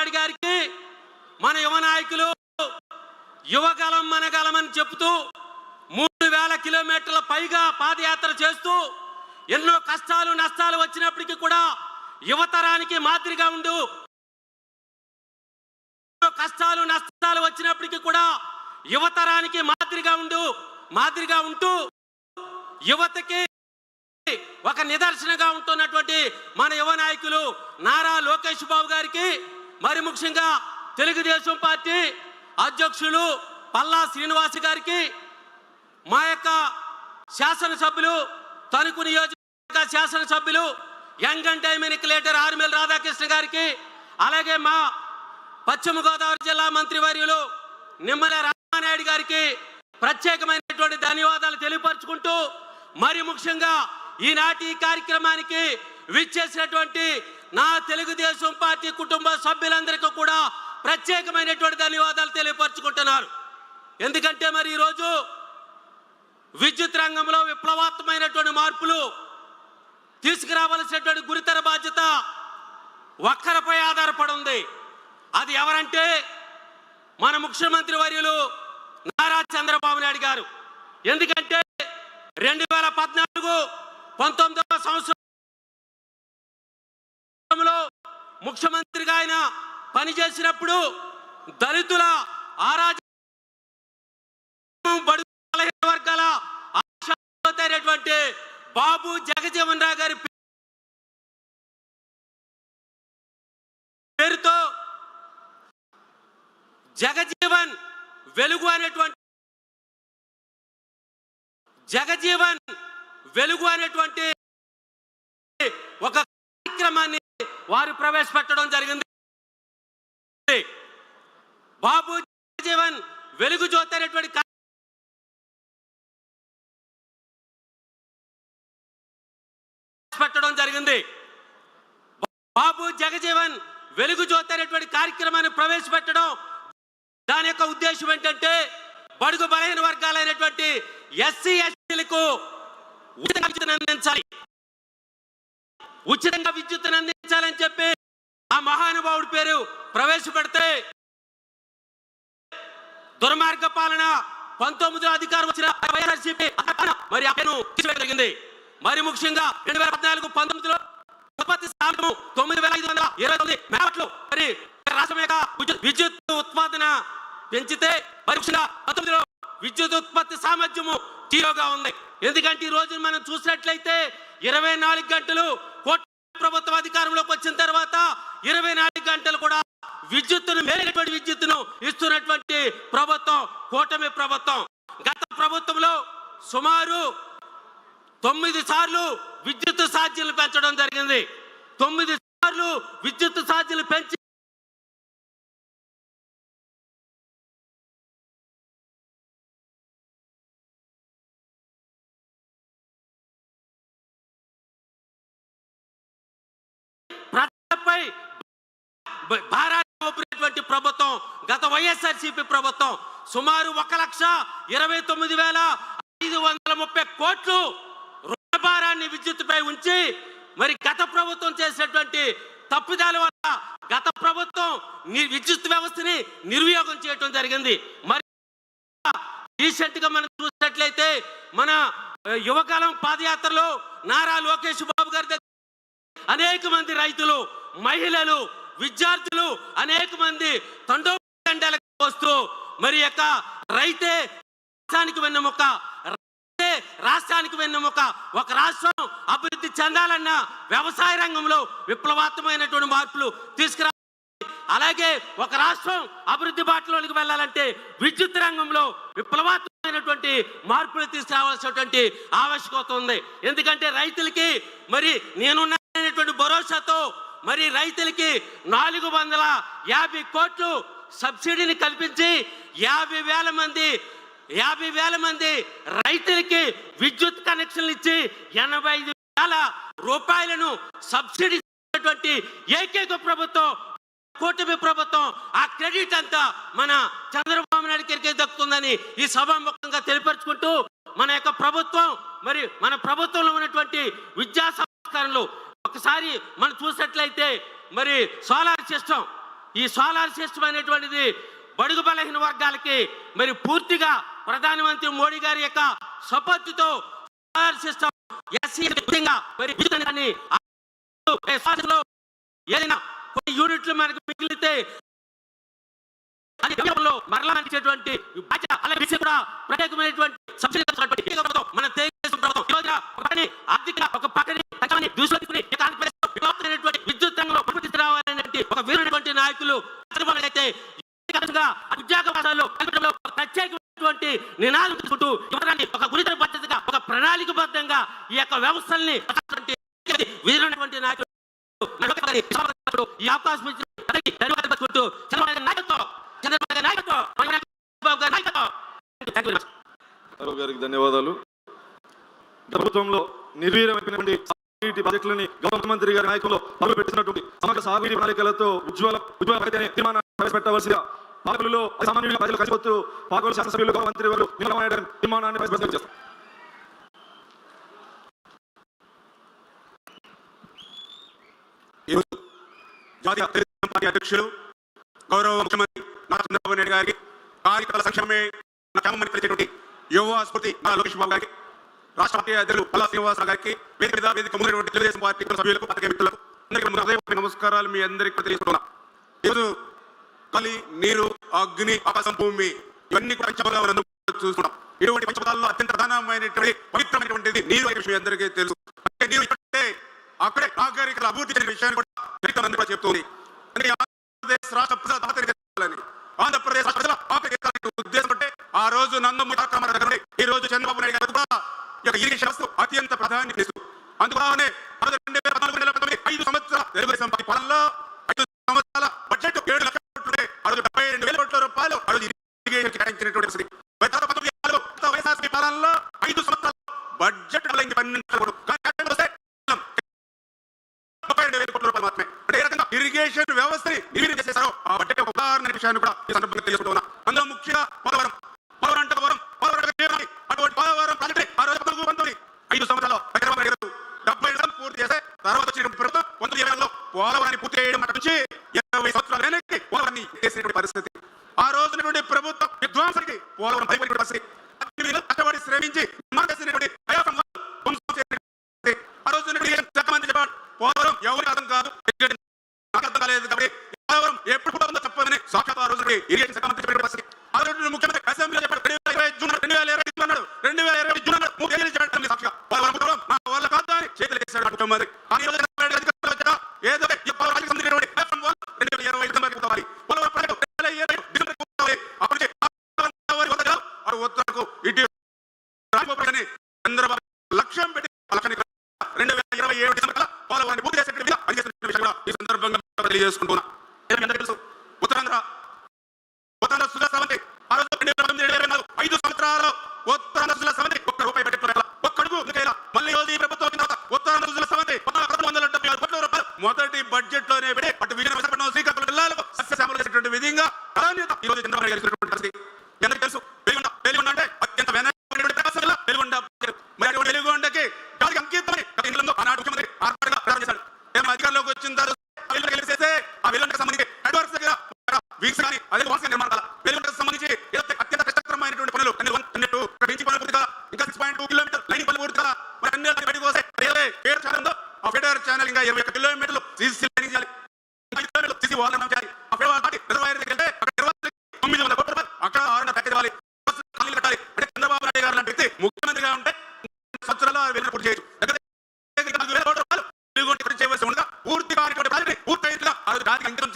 నాయుడు గారికి మన యువ నాయకులు యువగలం మనగలం అని చెప్తూ మూడు వేల కిలోమీటర్ల పైగా పాదయాత్ర చేస్తూ ఎన్నో కష్టాలు నష్టాలు వచ్చినప్పటికీ కూడా యువతరానికి మాదిరిగా ఉండు. ఎన్నో కష్టాలు నష్టాలు వచ్చినప్పటికీ కూడా యువతరానికి మాదిరిగా ఉండు మాదిరిగా ఉంటూ యువతకి ఒక నిదర్శనగా ఉంటున్నటువంటి మన యువ నాయకులు నారా లోకేష్ బాబు గారికి మరి ముఖ్యంగా తెలుగుదేశం పార్టీ అధ్యక్షులు పల్లా శ్రీనివాస్ గారికి మా యొక్క శాసనసభ్యులు తణుకు నియోజకవర్గ శాసనసభ్యులు young and dynamic leader Arimilli Radhakrishna గారికి అలాగే మా పశ్చిమ గోదావరి జిల్లా మంత్రివర్యులు నిమ్మల రామానాయుడు గారికి ప్రత్యేకమైనటువంటి ధన్యవాదాలు తెలియపరచుకుంటూ మరి ముఖ్యంగా ఈనాటి ఈ కార్యక్రమానికి విచ్చేసినటువంటి నా తెలుగుదేశం పార్టీ కుటుంబ సభ్యులందరికీ కూడా ప్రత్యేకమైనటువంటి ధన్యవాదాలు తెలియపరచుకుంటున్నారు. ఎందుకంటే మరి ఈరోజు విద్యుత్ రంగంలో విప్లవాత్మకమైనటువంటి మార్పులు తీసుకురావలసినటువంటి గురితర బాధ్యత ఒక్కరిపై ఆధారపడి ఉంది అది ఎవరంటే మన ముఖ్యమంత్రి వర్యులు నారా చంద్రబాబు నాయుడు గారు. ఎందుకంటే రెండు వేల పద్నాలుగు పంతొమ్మిదవ సంవత్సరం ముఖ్యమంత్రిగా ఆయన పనిచేసినప్పుడు దళితుల ఆరాజ బడుగు వర్గాల ఆశాతైనటువంటి బాబు జగజీవన్ రావు గారి పేరుతో జగజీవన్ వెలుగు అనేటువంటి జగజీవన్ వెలుగు అనేటువంటి ఒక కార్యక్రమాన్ని వారు ప్రవేశపెట్టడం జరిగింది. బాబు జగజీవన్ వెలుగు జ్యోతి పెట్టడం జరిగింది. బాబు జగజీవన్ వెలుగు జ్యోతి కార్యక్రమాన్ని ప్రవేశపెట్టడం. దాని యొక్క ఉద్దేశం ఏంటంటే బడుగు బలహీన వర్గాలైనటువంటి ఎస్సీ ఎస్టీలకు అందించాలి. ఉచితంగా విద్యుత్తును అందించాలని చెప్పి ఆ మహానుభావుడి పేరు ప్రవేశపెడితే దుర్మార్గ పాలన పంతొమ్మిదిలో అధికారం వచ్చిన వైఎస్ఆర్సీపీ మరి ఆయన తీసివేయడం జరిగింది. మరి ముఖ్యంగా రెండు వేల పద్నాలుగు పంతొమ్మిదిలో ఉత్పత్తి సామర్థ్యం తొమ్మిది వేల ఐదు వందల ఇరవై తొమ్మిది మెగావాట్లు మరి రాష్ట్రం యొక్క విద్యుత్ విద్యుత్ ఉత్పాదన పెంచితే మరి ముఖ్యంగా పంతొమ్మిదిలో విద్యుత్ ఉత్పత్తి సామర్థ్యము జీరోగా ఉంది. ఎందుకంటే ఈ రోజు మనం చూసినట్లయితే ఇరవై నాలుగు గంటలు ప్రభుత్వం అధికారంలోకి వచ్చిన తర్వాత ఇరవై నాలుగు గంటలు కూడా విద్యుత్తును మేలైనటువంటి విద్యుత్తును ఇస్తున్నటువంటి ప్రభుత్వం కూటమి ప్రభుత్వం. గత ప్రభుత్వంలో సుమారు తొమ్మిది సార్లు విద్యుత్ ఛార్జీలు పెంచడం జరిగింది. తొమ్మిది సార్లు విద్యుత్ ఛార్జీలు పెంచి భారత్ భారాన్ని మోపినటువంటి ప్రభుత్వం గత వైఎస్ఆర్సీపీ ప్రభుత్వం సుమారు ఒక లక్ష ఇరవై తొమ్మిది వేల ఐదు వందల ముప్పై కోట్లు రుణ భారాన్ని ఉంచి మరి గత ప్రభుత్వం చేసినటువంటి తప్పిదాల వల్ల గత ప్రభుత్వం విద్యుత్ వ్యవస్థని నిర్వియోగం చేయటం జరిగింది. మరి రీసెంట్గా మనం చూసినట్లయితే మన యువకాలం పాదయాత్రలో నారా లోకేష్ బాబు గారి దగ్గర అనేక మంది రైతులు మహిళలు విద్యార్థులు అనేక మంది తండోపండాలకు వస్తూ మరి యొక్క రైతే రాష్ట్రానికి వెన్నెముక రైతే రాష్ట్రానికి వెన్నెముక ఒక రాష్ట్రం అభివృద్ధి చెందాలన్న వ్యవసాయ రంగంలో విప్లవాత్మకమైనటువంటి మార్పులు తీసుకురా అలాగే ఒక రాష్ట్రం అభివృద్ధి బాటలోనికి వెళ్ళాలంటే విద్యుత్ రంగంలో విప్లవాత్మకమైనటువంటి మార్పులు తీసుకురావాల్సినటువంటి ఆవశ్యకత ఉంది. ఎందుకంటే రైతులకి మరి నేనున్నటువంటి భరోసాతో మరి రైతులకి నాలుగు వందల యాభై కోట్లు సబ్సిడీని కల్పించి యాభై వేల మంది యాభై వేల మంది రైతులకి విద్యుత్ కనెక్షన్లు ఇచ్చి ఎనభై ఐదు వేల రూపాయలను సబ్సిడీ ఏకైక ప్రభుత్వం కూటమి ప్రభుత్వం. ఆ క్రెడిట్ అంతా మన చంద్రబాబు నాయుడు గారికి దక్కుతుందని ఈ సభాముఖంగా తెలియపరుచుకుంటూ మన యొక్క ప్రభుత్వం మరి మన ప్రభుత్వంలో ఉన్నటువంటి విద్యా సంస్కరణలు ఒకసారి మనం చూసినట్లయితే మరి సోలార్ సిస్టమ్ ఈ సోలార్ సిస్టమ్ అనేటువంటిది బడుగు బలహీన వర్గాలకి మరి పూర్తిగా ప్రధానమంత్రి మోడీ గారి యొక్క సపోర్టుతో సోలార్ సిస్టమ్ మరి ఏదైనా కొన్ని యూనిట్లు మనకు మిగిలితే అది గతంలో మరలా అందించేటువంటి బాధ్యత అలాగే విషయం కూడా ప్రత్యేకమైనటువంటి సబ్సిడీ మన తెలుగుదేశం ప్రభుత్వం ఈ రోజున ఒక పక్కని ఆర్థిక ఒక పక్కని పక్కని దృష్టిలో తీసుకుని ఆంధ్రప్రదేశ్ విద్యుత్ రంగంలో అభివృద్ధి రావాలనేటువంటి ఒక వీరునటువంటి నాయకులు చంద్రబాబు అయితే ఉద్యోగ అవకాశాలు కల్పించడంలో ఒక ప్రత్యేకమైనటువంటి నినాదం తీసుకుంటూ యువతరాన్ని ఒక గురితర పద్ధతిగా ఒక ప్రణాళికబద్ధంగా ఈ యొక్క వ్యవస్థల్ని వీరునటువంటి నాయకులు ఈ అవకాశం ఇచ్చిన ధన్యవాదాలు చంద్రబాబు గారికి ధన్యవాదాలు ప్రభుత్వంలో నిర్వీర్యమైనటువంటి సాగునీటి ప్రాజెక్టులని గౌరవ మంత్రి గారి నాయకులు మొదలు పెట్టినటువంటి సమగ్ర సాగునీటి ప్రణాళికలతో ఉజ్వల ఉజ్వల ప్రగతి అనే ప్రవేశపెట్టవలసిగా పాలకులలో సామాన్యుల ప్రజలు కలిసిపోతూ పాలకులు శాసనసభ్యులు గౌరవ మంత్రి వారు నిర్మలమైన తీర్మానాన్ని ప్రవేశపెట్టడం చేస్తారు. జాతీయ పార్టీ అధ్యక్షులు గౌరవ ముఖ్యమంత్రి నారా చంద్రబాబు నాయుడు గారికి కార్యకర్తల సంక్షేమమే నా క్షేమమని పిలిచేటువంటి యువ స్ఫూర్తి నారా లోకేష్ బాబు గారికి రాష్ట్ర పార్టీ అధ్యక్షులు పల్లా శ్రీనివాస గారికి వేదిక మీద వేదిక ముందున్నటువంటి తెలుగుదేశం పార్టీ సభ్యులకు పత్రిక మిత్రులకు అందరికీ నా హృదయపూర్వక నమస్కారాలు మీ అందరికీ కూడా తెలియజేస్తున్నా ఈరోజు కలి నీరు అగ్ని ఆకాశం భూమి ఇవన్నీ కూడా పంచపదాలు మనం చూసుకున్నాం ఇటువంటి పంచపదాల్లో అత్యంత ప్రధానమైనటువంటి పవిత్రమైనటువంటిది నీరు అనే విషయం అందరికీ తెలుసు. అంటే నీరు ఇక్కడే అక్కడే నాగరికల అభివృద్ధి చెందిన విషయాన్ని కూడా చెప్తుంది. అందుకే ఆంధ్రప్రదేశ్ రాష్ట్ర ఆ రోజు నందమూరి తారక దగ్గర ఈ రోజు చంద్రబాబు నాయుడు గారు కూడా ఈ యొక్క ఇరిగేషన్ అత్యంత ప్రాధాన్యత ఇస్తూ అందువల్లనే రెండు వేల పద్నాలుగు వేల పంతొమ్మిది ఐదు సంవత్సరాల తెలుగుదేశం పార్టీ పాలనలో ఐదు సంవత్సరాల బడ్జెట్ ఏడు లక్షల కోట్లు ఉంటే ఆ రోజు డెబ్బై రెండు వేల కోట్ల రూపాయలు ఆ రోజు ఇరిగేషన్ కేటాయించినటువంటి పరిస్థితి. పాలనలో ఐదు సంవత్సరాల బడ్జెట్ పన్నెండు రెండు వేల రూపాయలు మాత్రమే. అంటే ఏ రకంగా? ఇరిగేషన్ వ్యవస్థని నిర్వీర్యం చేసేసారో ఆ బడ్జెట్ ఒక ఉదాహరణ విషయాన్ని కూడా ఈ సందర్భంగా తెలుసుకుంటున్నా అందులో ముఖ్యంగా పోలవరం పోలవరం అంటే పోలవరం పోలవరం అంటే తీరాలి. అటువంటి పోలవరం ప్రాజెక్ట్ ఆ రోజు పద్నాలుగు పంతొమ్మిది ఐదు సంవత్సరాలు చంద్రబాబు నాయుడు గారు డెబ్బై ఏళ్ళు పూర్తి చేస్తే తర్వాత వచ్చిన ప్రభుత్వం పంతొమ్మిది ఇరవైలో పోలవరాన్ని పూర్తి చేయడం అక్కడి నుంచి ఇరవై సంవత్సరాల వెనక్కి పోలవరాన్ని చేసినటువంటి పరిస్థితి ఆ రోజునటువంటి ప్రభుత్వం విధ్వంసానికి పోలవరం భయపడి పరిస్థితి అన్ని కష్టపడి శ్రమించి నిర్మాణం చేసినటువంటి ప్రయాసం ధ్వంసం చేసినటువంటి ఆ రోజు చట్టమంది చెప్పాడు పోలవరం ఎవరికి అర్థం కాదు ఎందుకంటే నాకు అర్థం కాలేదు కాబట్టి పోలవరం ఎప్పుడు కూడా ఉందో చెప్పదని సాక్షాత్ ఆ రోజు ఇరిగేషన్ శాఖ మంత్రి చెప్పిన పరిస్థితి ఆ రోజు ముఖ్యమంత్రి అసెంబ్లీలో చెప్పాడు రెండు వేల ఇరవై జూన్ రెండు వేల ఇరవై జూన్ అన్నాడు రెండు వేల ఇరవై జూన్ అన్నాడు మూడు ఏళ్ళు చెప్పాడు తల్లి సాక్షిగా పోలవరం పోలవరం మా వాళ్ళ కాదు అని చేతులు వేసాడు ఆ ముఖ్యమంత్రి ఆ రోజు చంద్రబాబు నాయుడు అధికారంలోకి వచ్చాక ఏదో ఈ పోలవరానికి సంబంధించినటువంటి FM వన్ రెండు వేల ఇరవై డిసెంబర్ పూర్తవాలి పోలవరం ప్రాజెక్టు రెండు వేల ఇరవై డిసెంబర్ అప్పటి ఉత్తరకు ఇటు రాజగోపాలని చంద్రబాబు లక్ష్యం పెట్టి రెండు వేల ఇరవై ఏడు డిసెంబర్ కల్లా పోలవరాన్ని పూర్తి చేసేటువంటి పనిచేస్తున్న విషయం కూడా ఈ సందర్భంగా తెలియజేసుకుంటున్నా ఇది మీ అందరికీ తెలుసు ఉత్తరాంధ్ర ఉత్తరాంధ్ర సుజా సవంతి ఆ రోజు రెండు వేల తొమ్మిది రెండు వేల ఇరవై నాలుగు ఐదు సంవత్సరాలు ఉత్తరాంధ్ర సుజా సవంతి ఒక్క రూపాయి పెట్టుకోవాలి ఒక్క అడుగు ముందుకేలా మళ్ళీ ఈ రోజు ఈ ప్రభుత్వం వచ్చిన తర్వాత ఉత్తరాంధ్ర సుజా సవంతి పద్నాలుగు వందల డెబ్బై ఆరు కోట్ల రూపాయలు మొదటి బడ్జెట్లోనే పెట్టి అటు విజయనగరం విశాఖపట్నం శ్రీకాకుళం జిల్లాలకు సస్యశ్యామలు చేసేటువంటి విధంగా ప్రాధాన్యత ఈ రోజు చంద్రబాబు నాయుడు గారు ఇచ్చినటువంటి పరిస్థితి మీ అందరికీ తెలుసు వెలుగొండ వెలుగొండ అంటే అత్యంత వెనకబడినటువంటి ప్రకాశం జిల్లా వెలుగొండ మరి అటువంటి వెలుగొండకి దానికి అంకితమని గత ఎన్నికల్లో ఆనాడు ముఖ్యమంత్రి ఆర్పాటుగా ప్రచారం చేశాడు మేము అధికారంలోకి వచ్చిన తర్వాత ఆ వెలుగొండ గెలిచేస్తే ఆ వెలుగొండకు సంబంధించి అడ్వాన్స్ దగ్గర వీక్స్ కానీ అదే వాల్సిన నిర్మాణాల వెలుగొండకు సంబంధించి ఏదైతే అత్యంత కష్టతరమైనటువంటి పనులు అన్ని వన్ అన్నట్టు ఇక్కడ నుంచి పనులు పూర్తిగా ఇంకా six point two kilometre line పనులు పూర్తిగా మరి అన్ని అన్ని బయటకు వస్తే ఏదైతే ఫేడర్ ఛానల్ ఉందో ఆ ఫేడర్ ఛానల్ ఇంకా ఇరవై ఒక్క కిలోమీటర్లు సీసీ లైనింగ్ చేయాలి ఇంకా ఇరవై కిలోమీటర్లు సీసీ వాల్ చేయాలి ఆ ఫేడర్ వాల్ దాటి రిజర్వాయర్ దగ్గరికి వెళ్తే అక్కడ రిజర్వాయర్ తొమ్మిది వందల కోట్ల రూపాయలు అక్కడ ఆరున్నర ప్యాకేజ్ ఇవ్వాలి ఖాళీలు కట్టాలి. అంటే చంద్రబాబు నాయుడు గారు లాంటి వ్యక్తి ముఖ్యమంత్రిగా ఉంటే సంవత్సరాలు వెళ్ళిన పూర్తి చేయొచ్చు. చేయవలసి ఉండగా పూర్తిగా పూర్తయినట్టుగా ఆ రోజు దానికి అంకితం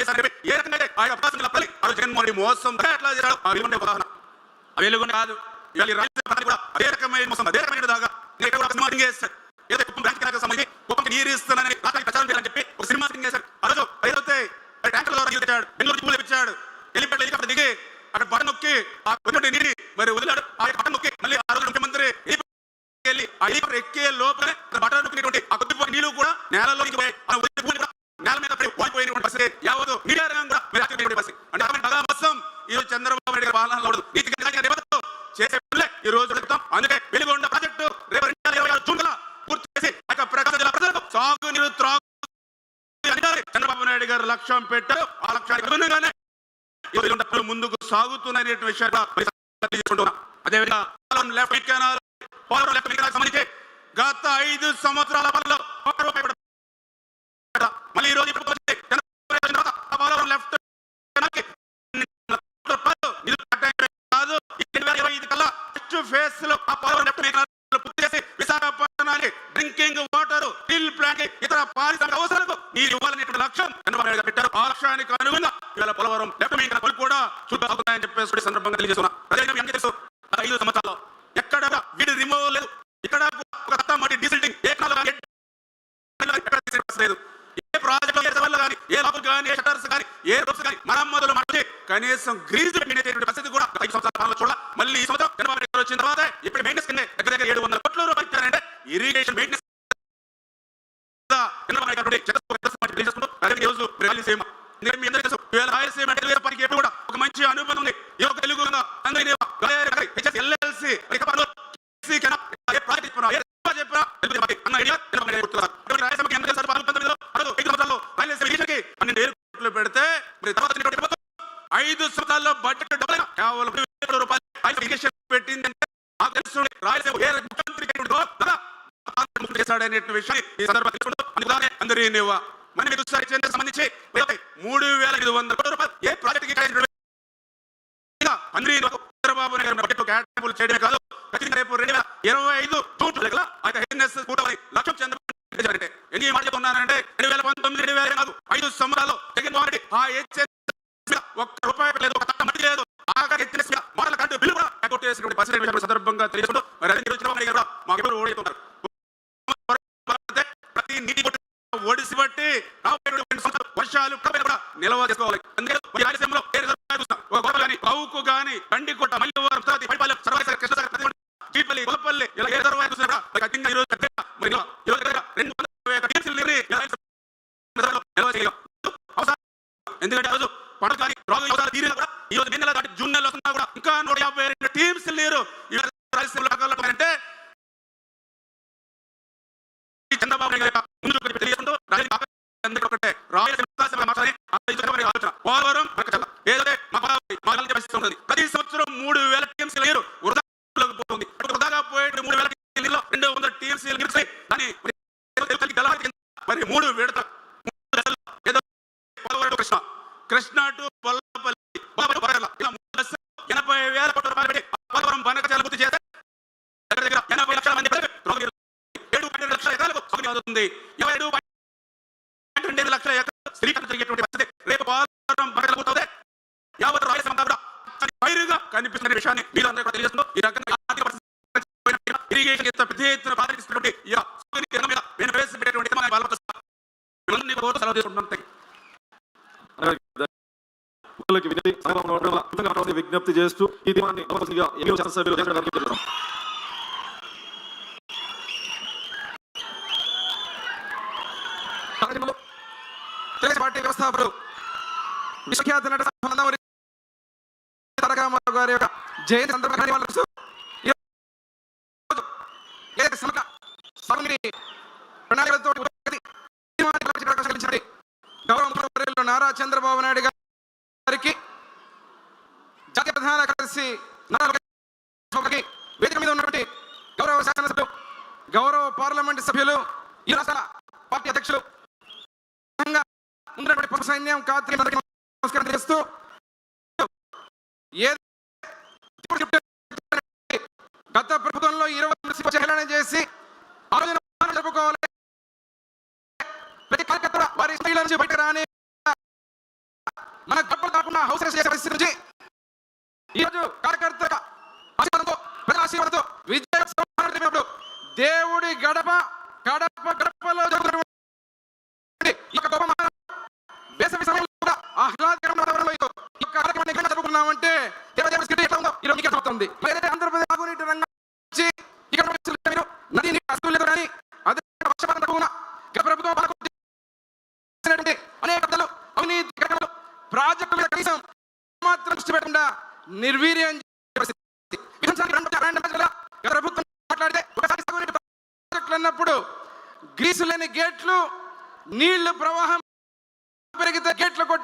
ఏ రకంగా ఆయన అవకాశం ఆ రోజు జగన్మోహన్ రెడ్డి మోసం. ఎట్లా చేశాడు ఆ వెలుగొండ ఉదాహరణ. ఆ వెలుగొండ కాదు. ఇవాళ రాజ్యసభ కూడా అదే రకమైన మోసం అదే రకమైన దాగా నేను ఇక్కడ కూడా ఒక సినిమా సింగ్ చేస్తాడు ఏదో కుప్పం బ్రాంచ్ కనుక సంబంధించి కుప్పంకి నీరు ఇస్తానని రాష్ట్రానికి ప్రచారం చేయాలని చెప్పి ఒక సినిమా సింగ్ చేశాడు ఆ రోజు ఏదైతే ట్యాంకుల ద్వారా నీళ్ళు తెచ్చాడు బెంగళూరు పూలు తెచ్చాడు హెలిపెట్ హెలికాప్టర్ దిగి అక్కడ బటన్ నొక్కి ఆ వచ్చినటువంటి నీటి మరి వదిలాడు. ఆ బటన్ నొక్కి మళ్ళీ ఆ రోజు ముఖ్యమంత్రి వెళ్ళి ఆ హెలికాప్టర్ ఎక్కే లోపలే బటన్ నొక్కినటువంటి ఆ కొద్దిపోయి నీళ్ళు కూడా నేలలోకి పోయి ఆ కూడా నేల మీద పడి వాడిపోయినటువంటి పరిస్థితి. మీడియా రంగం కూడా మీరు పరిస్థితి. అంటే మొత్తం చంద్రబాబు నాయుడు గారి పాలనలో ఉండదు నీతి గంగా రేపటితో చేసే పనులే ఈ రోజు జరుగుతాం అందుకే వెలుగొండ ప్రాజెక్టు రేపు రెండు వేల ఇరవై ఆరు జూన్ కల్లా పూర్తి చేసి ఆ యొక్క ప్రకాశం జిల్లా ప్రజలకు సాగునీరు త్రాగు అధికారి చంద్రబాబు నాయుడు గారు లక్ష్యం పెట్టారు ఆ లక్ష్యానికి తదనుగుణంగానే ఈ రోజు ఉన్న పనులు అవుతున్నాయి విషయాన్ని అదేవిధంగా left canal Polavaram left canal సంబంధించి గత ఐదు సంవత్సరాల పనులు మళ్ళీ ఈ రోజు పోలవరం లెఫ్ట్ కాదు. రెండు వేల ఇరవై ఐదు కల్లా ఫస్ట్లో ఆ పోలవరం లెఫ్ట్ కెనాల్ పూర్తి చేసి డ్రింకింగ్ స్టీల్ ప్లాంట్ ఇతర పారిశ్రామిక అవసరాలకు నీరు ఇవ్వాలనేటువంటి లక్ష్యం చంద్రబాబు నాయుడు పెట్టారు. ఆ లక్ష్యానికి అనుగుణంగా ఇవాళ పోలవరం లెఫ్ట్ మెయిన్ పనులు కూడా చూద్దాం అవుతున్నాయని చెప్పేసి ఈ సందర్భంగా తెలియజేస్తున్నా. అదేవిధంగా మీ తెలుసు ఐదు సంవత్సరాల్లో ఎక్కడ వీడి రిమూవల్ లేదు. ఇక్కడ ఒక మట్టి డీజిల్ ఏ లేదు. ఏ ప్రాజెక్ట్ వల్ల కానీ ఏ లాభాలు కానీ ఏ షటర్స్ కానీ ఏ రోడ్స్ కానీ మరమ్మతులు మట్టి కనీసం గ్రీజ్ పెట్టినటువంటి పరిస్థితి కూడా ఐదు సంవత్సరాల కాలంలో చూడాలి. మళ్ళీ ఈ సంవత్సరం చంద్రబాబు నాయుడు వచ్చిన తర్వాత ఇప్పుడు మెయింటెనెన్స్ కింద దగ్గర దగ్గర ఏడు వందల కోట్ల రూపాయలు ఇచ్చారంటే ఇరిగేషన్ మెయింటెనెన్స్ చంద్రబాబు నాయుడు గారు చెత్తకు వ్యవస్థ మార్చి తెలియజేసుకుంటూ అదే ఈ రోజు రాయలసీమ ఎందుకంటే మీ అందరికీ తెలుసు ఇవాళ రాయలసీమ అంటే వేరే పనికి ఎప్పుడు కూడా ఒక మంచి అనుబంధం ఉంది ఈ యొక్క తెలుగు ఎల్ఎల్సి ఏ ప్రాజెక్ట్ చెప్పినా ఏ సినిమా చెప్పినా తెలుగు మాకు అన్న ఐడియా చంద్రబాబు నాయుడు గుర్తున్నారు. ఇప్పుడు రాయలసీమకి ఎంత చేశారు? పాలు పంతొమ్మిదిలో, అదో ఐదు సంవత్సరాల్లో రాయలసీమ రీజన్కి పన్నెండు వేల కోట్లు పెడితే మరి ఐదు సంవత్సరాల్లో బడ్జెట్ డబ్బులు కేవలం రూపాయలు రాయలసీమ ఇరిగేషన్ రాయలసీమ ఏ ముఖ్యమంత్రి చేశాడనే విషయాన్ని ఈ సందర్భంగా అందరి నివ్వ మన మీకు ఒకసారి చెందిన సంబంధించి ఇరవై మూడు వేల ఐదు వందల కోట్ల రూపాయలు ఏ ప్రాజెక్ట్కి అందరి చంద్రబాబు నాయుడు బడ్జెట్ కేటాయింపులు చేయడమే కాదు ఖచ్చితంగా రేపు రెండు వేల ఇరవై ఐదు జూన్ లెక్కల ఆ హెచ్ఎన్ఎస్ కూటమి లక్ష్యం చంద్రబాబు అంటే మాట చెప్తున్నానంటే రెండు వేల పంతొమ్మిది రెండు వేల కాదు ఐదు సంవత్సరాలు జగన్మోహన్ రెడ్డి ఆ హెచ్ఎన్ఎస్ ఒక్క రూపాయి లేదు ఒక తట్ట మట్టి లేదు. ఆఖరి హెచ్ఎన్ఎస్ మోడల్ కంటే బిల్లు కూడా సందర్భంగా తెలియజేస్తూ మరి అదే చంద్రబాబు నాయుడు మాకు ఎవరు ఓడిపోతున్నారు ప్రతి నీటి బొట్టు ఒడిసి బట్టి వర్షాలు నిల్వ చేసుకోవాలి. అందుకే రాయలసీమలో ఒక గాని అవుకు గాని తర్వాత పైపాలెం సర్వైసర్ కృష్ణసాగర్ ప్రతిమూడి, చీట్పల్లి గొల్లపల్లి ఇలా ఏ రిజర్వాయర్ చూసినా కూడా మరి కఠినంగా ఈ రోజు కఠినంగా మరి ఇలా ఈ రోజు దగ్గర రెండు వందల ఇరవై ఒక్క టీమ్స్ నీరుని ఇలా రిజర్వాయర్లో నిల్వ చేయగలం. అవసరం. ఎందుకంటే ఆ రోజు పంటలు కానీ రోగులు అవసరాలు తీరినా కూడా ఈ రోజు మే నెల దాటి జూన్ నెలలో వస్తున్నా కూడా ఇంకా నూట యాభై రెండు టీమ్స్ నీరు ఈ రాయలసీమలో అంటే ఈ చంద్రబాబు నాయుడు యొక్క ముందు చూపు తెలియజేసుకుంటూ రాజకీయ అందరికీ ఒకటే రాయలసీమ రాయలసీమ మాట్లాడి ఆ ఈ చంద్రబాబు ఆలోచన పోలవరం ప్రకటన ఏదైతే మా బాబాయ్ మా గల్లి పరిస్థితి ఉంటుంది ప్రతి సంవత్సరం మూడు వేల టీమ్స్ నీరు వృధాలోకి పోతుంది అప్పుడు వృధాగా పోయే మూడు వేల నీళ్ళలో రెండు వందల టీమ్స్ నీరు దాన్ని మరి ఏదో తెలుగుకి గలవారి కింద మరి మూడు విడత మూడు దశల్లో ఏదో పోలవరం టు కృష్ణ కృష్ణ టు పొల్లపల్లి పోలవరం బొరగల ఇలా మూడు దశలు ఎనభై వేల కోట్ల రూపాయలు పెట్టి ఆ పోలవరం బనకచాల పూర్తి చేస్తే దగ్గర దగ్గర ఎనభై లక్షల మంది ప్రజలు రోగులు ఏడు పాయింట్ రెండు లక్షల ఎకరాలకు సాగు అవుతుంది ఇరవై ఏడు పాయింట్ రెండు లక్షల ఎకరాలు శ్రీకాంత్ జరిగేటువంటి పరిస్థితి రేపు పోలవరం బనకలు పూర్తవుతే యావత్ రాయలసీమ అంతా కూడా పచ్చని పైరుగా కనిపిస్తున్న విషయాన్ని మీరందరూ కూడా ఈ రకంగా ఆర్థిక ఇరిగేషన్ పెద్ద ఎత్తున నేను ప్రవేశపెట్టేటువంటి సెలవు విజ్ఞప్తి చేస్తూ ఈ దీవాన్ని శాసనసభ్యులు పార్టీ వ్యవస్థాపకుడు విశ్వఖ్యాత నట గారి యొక్క జయంతి సందర్భంగా నివాళులు గౌరవ నారా చంద్రబాబు నాయుడు గారికి జాతీయ ప్రధాన కార్యదర్శి వేదిక మీద ఉన్నటువంటి గౌరవ శాసనసభ్యులు గౌరవ పార్లమెంట్ సభ్యులు ఈ రాష్ట్ర పార్టీ అధ్యక్షులు ఉన్నటువంటి సైన్యం కాత్రి నమస్కారం చేస్తూ ఇప్పుడు చెప్పే గత ప్రభుత్వంలో ఇరవై హేళన చేసి ఆ ప్రతి కార్యకర్త వారి స్త్రీల నుంచి బయట రాని మన గొప్పలు కాకుండా హౌస్ చేసే పరిస్థితి నుంచి ఈరోజు కార్యకర్త ఆశీర్వాదంతో ప్రజల ఆశీర్వాదంతో విజయ దేవుడి గడప గడప గడపలో జరుగుతున్నటువంటి ఈ యొక్క గొప్ప వేసవి సమయంలో కూడా ఆహ్లాదకరమైన వాతావరణంలో ఈ యొక్క కార్యక్రమాన్ని ఎక్కడ జరుపుకున్నామంటే దేవదేవుడి స్థితి ఎట్లా ఉందో ఉంది. ఆంధ్రప్రదేశ్ తాగునీటి రంగం ఇక్కడ నది నీటి అసలు కానీ అదే తక్కువ ప్రభుత్వం అనేక అవినీతి మీద కనీసం మాత్రం దృష్టి పెట్టకుండా నిర్వీర్యం ప్రభుత్వం మాట్లాడితే ప్రాజెక్టులు అన్నప్పుడు గ్రీసు లేని గేట్లు నీళ్ళు ప్రవాహం పెరిగితే గేట్లు కొట్టి